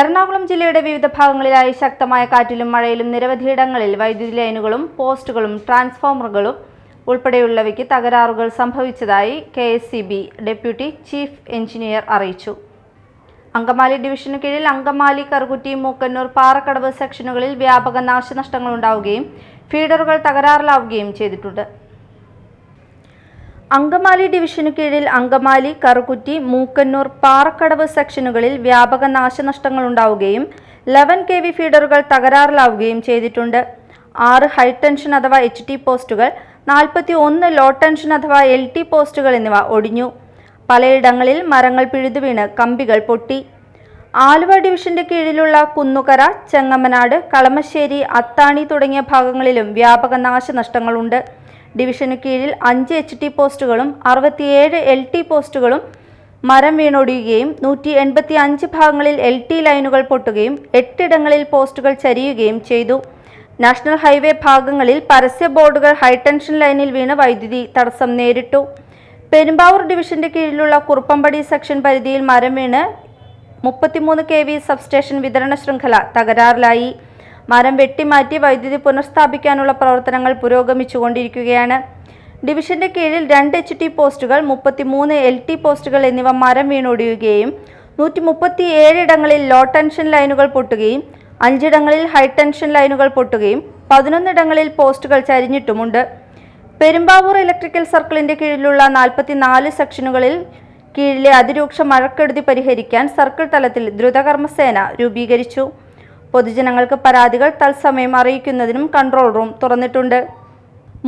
എറണാകുളം ജില്ലയുടെ വിവിധ ഭാഗങ്ങളിലായി ശക്തമായ കാറ്റിലും മഴയിലും നിരവധിയിടങ്ങളിൽ വൈദ്യുതി ലൈനുകളും പോസ്റ്റുകളും ട്രാൻസ്ഫോമറുകളും ഉൾപ്പെടെയുള്ളവയ്ക്ക് തകരാറുകൾ സംഭവിച്ചതായി കെ ഡെപ്യൂട്ടി ചീഫ് എഞ്ചിനീയർ അറിയിച്ചു. അങ്കമാലി ഡിവിഷനു കീഴിൽ അങ്കമാലി കറുകുറ്റി മൂക്കന്നൂർ പാറക്കടവ് സെക്ഷനുകളിൽ വ്യാപക നാശനഷ്ടങ്ങൾ ഉണ്ടാവുകയും ഫീഡറുകൾ തകരാറിലാവുകയും ചെയ്തിട്ടുണ്ട്. അങ്കമാലി ഡിവിഷനു കീഴിൽ അങ്കമാലി കറുകുറ്റി മൂക്കന്നൂർ പാറക്കടവ് സെക്ഷനുകളിൽ വ്യാപക നാശനഷ്ടങ്ങൾ ഉണ്ടാവുകയും ലെവൻ കെ വി ഫീഡറുകൾ തകരാറിലാവുകയും ചെയ്തിട്ടുണ്ട്. ആറ് ഹൈടെൻഷൻ അഥവാ എച്ച് ടി പോസ്റ്റുകൾ നാൽപ്പത്തി ഒന്ന് ലോ ടെൻഷൻ അഥവാ എൽ ടി പോസ്റ്റുകൾ എന്നിവ ഒടിഞ്ഞു. പലയിടങ്ങളിൽ മരങ്ങൾ പിഴുതുവീണ് കമ്പികൾ പൊട്ടി. ആലുവ ഡിവിഷന്റെ കീഴിലുള്ള കുന്നുകര ചെങ്ങമ്മനാട് കളമശ്ശേരി അത്താണി തുടങ്ങിയ ഭാഗങ്ങളിലും വ്യാപക നാശനഷ്ടങ്ങളുണ്ട്. ഡിവിഷനു കീഴിൽ അഞ്ച് എച്ച് ടി പോസ്റ്റുകളും അറുപത്തിയേഴ് എൽ ടി പോസ്റ്റുകളും മരം വീണൊടിയുകയും നൂറ്റി എൺപത്തി അഞ്ച് ഭാഗങ്ങളിൽ എൽ ടി ലൈനുകൾ പൊട്ടുകയും എട്ടിടങ്ങളിൽ പോസ്റ്റുകൾ ചരിയുകയും ചെയ്തു. നാഷണൽ ഹൈവേ ഭാഗങ്ങളിൽ പരസ്യ ബോർഡുകൾ ഹൈടെൻഷൻ ലൈനിൽ വീണ് വൈദ്യുതി തടസ്സം നേരിട്ടു. പെരുമ്പാവൂർ ഡിവിഷന്റെ കീഴിലുള്ള കുറുപ്പമ്പടി സെക്ഷൻ പരിധിയിൽ മരം വീണ് മുപ്പത്തിമൂന്ന് കെ വി സബ്സ്റ്റേഷൻ വിതരണ ശൃംഖല തകരാറിലായി. മരം വെട്ടിമാറ്റി വൈദ്യുതി പുനഃസ്ഥാപിക്കാനുള്ള പ്രവർത്തനങ്ങൾ പുരോഗമിച്ചുകൊണ്ടിരിക്കുകയാണ്. ഡിവിഷന്റെ കീഴിൽ രണ്ട് എച്ച് ടി പോസ്റ്റുകൾ മുപ്പത്തിമൂന്ന് എൽ ടി പോസ്റ്റുകൾ എന്നിവ മരം വീണൊടിയുകയും നൂറ്റി മുപ്പത്തി ഏഴിടങ്ങളിൽ ലോ ടെൻഷൻ ലൈനുകൾ പൊട്ടുകയും അഞ്ചിടങ്ങളിൽ ഹൈ ടെൻഷൻ ലൈനുകൾ പൊട്ടുകയും പതിനൊന്നിടങ്ങളിൽ പോസ്റ്റുകൾ ചരിഞ്ഞിട്ടുമുണ്ട്. പെരുമ്പാവൂർ ഇലക്ട്രിക്കൽ സർക്കിളിന്റെ കീഴിലുള്ള നാൽപ്പത്തിനാല് സെക്ഷനുകളിൽ കീഴിലെ അതിരൂക്ഷ മഴക്കെടുതി പരിഹരിക്കാൻ സർക്കിൾ തലത്തിൽ ദ്രുതകർമ്മസേന രൂപീകരിച്ചു. പൊതുജനങ്ങൾക്ക് പരാതികൾ തത്സമയം അറിയിക്കുന്നതിനും കൺട്രോൾ റൂം തുറന്നിട്ടുണ്ട്.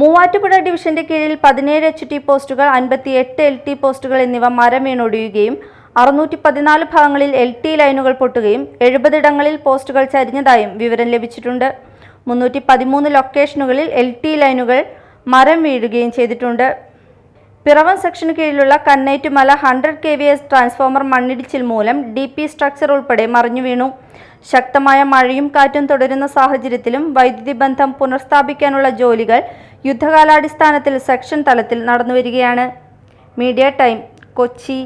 മൂവാറ്റുപുഴ ഡിവിഷന്റെ കീഴിൽ പതിനേഴ് എച്ച് ടി പോസ്റ്റുകൾ അൻപത്തി എട്ട് എൽ ടി പോസ്റ്റുകൾ എന്നിവ മരം വീണൊടിയുകയും അറുന്നൂറ്റി പതിനാല് ഭാഗങ്ങളിൽ എൽ ടി ലൈനുകൾ പൊട്ടുകയും എഴുപതിടങ്ങളിൽ പോസ്റ്റുകൾ ചരിഞ്ഞതായും വിവരം ലഭിച്ചിട്ടുണ്ട്. മുന്നൂറ്റി പതിമൂന്ന് ലൊക്കേഷനുകളിൽ എൽ ടി ലൈനുകൾ മരം വീഴുകയും ചെയ്തിട്ടുണ്ട്. പിറവം സെക്ഷന് കീഴിലുള്ള Kannettumala hundred K V S transformer മണ്ണിടിച്ചിൽ മൂലം ഡി പി സ്ട്രക്ചർ ഉൾപ്പെടെ മറിഞ്ഞു വീണു. ശക്തമായ മഴയും കാറ്റും തുടരുന്ന സാഹചര്യത്തിലും വൈദ്യുതി ബന്ധം പുനഃസ്ഥാപിക്കാനുള്ള ജോലികൾ യുദ്ധകാലാടിസ്ഥാനത്തിൽ സെക്ഷൻ തലത്തിൽ നടന്നുവരികയാണ്. Media time Kochi.